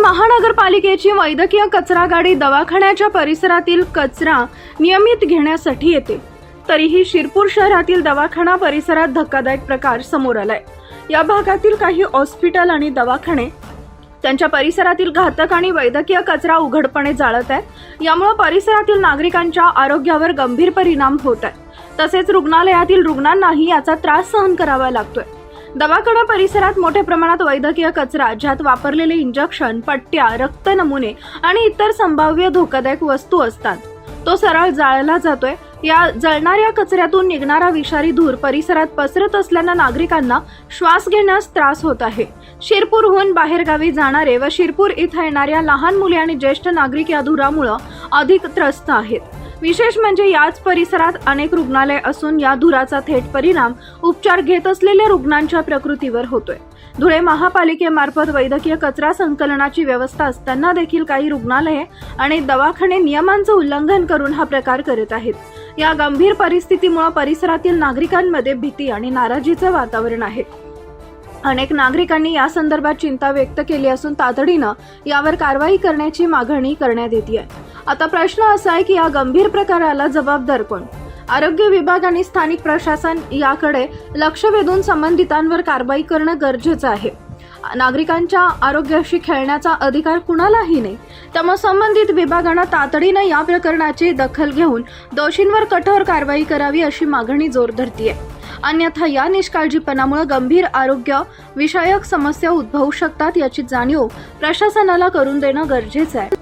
महानगरपालिकेची वैद्यकीय कचरा गाडी दवाखान्याच्या परिसरातील कचरा नियमित घेण्यासाठी येते. तरीही शिरपूर शहरातील दवाखाना परिसरात धक्कादायक प्रकार समोर आलाय. या भागातील काही हॉस्पिटल आणि दवाखाने त्यांच्या परिसरातील घातक आणि वैद्यकीय कचरा उघडपणे जाळत आहेत. यामुळे परिसरातील नागरिकांच्या आरोग्यावर गंभीर परिणाम होत आहे तसेच रुग्णालयातील रुग्णांनाही याचा त्रास सहन करावा लागतोय. दवाखाना परिसरात मोठ्या प्रमाणात वैद्यकीय कचरा ज्यात वापरलेले इंजेक्शन पट्ट्या रक्त नमुने आणि इतर संभाव्य धोकादायक वस्तू असतात. तो सरळ जाळला जातोय. या जळणाऱ्या कचऱ्यातून निघणारा विषारी धूर परिसरात पसरत असल्यानं नागरिकांना श्वास घेण्यास त्रास होत आहे. शिरपूरहून बाहेरगावी जाणारे व शिरपूर इथं येणाऱ्या लहान मुले आणि ज्येष्ठ नागरिक या धुरामुळं अधिक त्रस्त आहेत. विशेष म्हणजे याच परिसरात अनेक रुग्णालय असून या धुराचा थेट परिणाम उपचार घेत असलेल्या रुग्णांच्या प्रकृतीवर होतोय. धुळे महापालिकेमार्फत वैद्यकीय कचरा संकलनाची व्यवस्था असताना देखील काही रुग्णालये आणि दवाखाने नियमांचं उल्लंघन करून हा प्रकार करत आहेत. या गंभीर परिस्थितीमुळे परिसरातील नागरिकांमध्ये भीती आणि नाराजीचं वातावरण आहे. अनेक नागरिकांनी या संदर्भात चिंता व्यक्त केली असून तातडीनं यावर कारवाई करण्याची मागणी करण्यात येते आता प्रश्न असा आहे की या गंभीर प्रकाराला जबाबदार कोण आरोग्य विभाग आणि स्थानिक प्रशासन याकडे लक्ष वेधून संबंधितांवर कारवाई करणं गरजेचं आहे. नागरिकांच्या आरोग्याशी खेळण्याचा अधिकार कुणालाही नाही. त्यामुळे संबंधित विभागानं तातडीनं या प्रकरणाची दखल घेऊन दोषींवर कठोर कारवाई करावी अशी मागणी जोर धरतीये. अन्यथा या निष्काळजीपणामुळे गंभीर आरोग्य विषयक समस्या उद्भवू शकतात याची जाणीव प्रशासनाला करून देणं गरजेचं आहे.